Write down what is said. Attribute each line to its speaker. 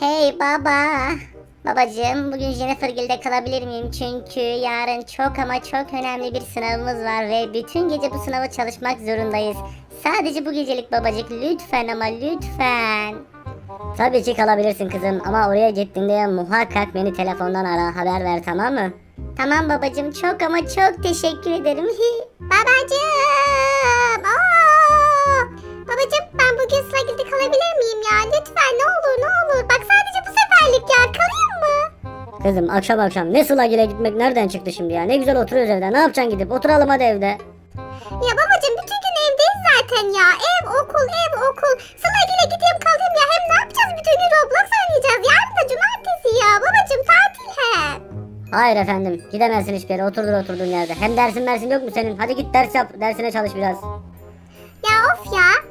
Speaker 1: Hey baba. Babacığım bugün Jennifer Gil'de kalabilir miyim? Çünkü yarın çok ama çok önemli bir sınavımız var ve bütün gece bu sınava çalışmak zorundayız. Sadece bu gecelik babacık lütfen ama lütfen.
Speaker 2: Tabii ki kalabilirsin kızım ama oraya gittiğinde muhakkak beni telefondan ara haber ver tamam mı?
Speaker 1: Tamam babacığım çok ama çok teşekkür ederim. babacığım.
Speaker 2: Kızım akşam akşam ne Sılagil'e gitmek nereden çıktı şimdi ya? Ne güzel oturuyoruz evde. Ne yapacaksın gidip? Oturalım hadi evde.
Speaker 1: Ya babacığım bütün gün evdeyiz zaten ya. Ev okul ev okul. Slagil'e gideyim kalayım ya. Hem ne yapacağız bütün gün Roblox oynayacağız. Yarın da cumartesi ya. Babacığım tatil hem.
Speaker 2: Hayır efendim gidemezsin hiçbir yere oturdur oturduğun yerde. Hem dersin mersin yok mu senin? Hadi git ders yap dersine çalış biraz.
Speaker 1: Ya of ya.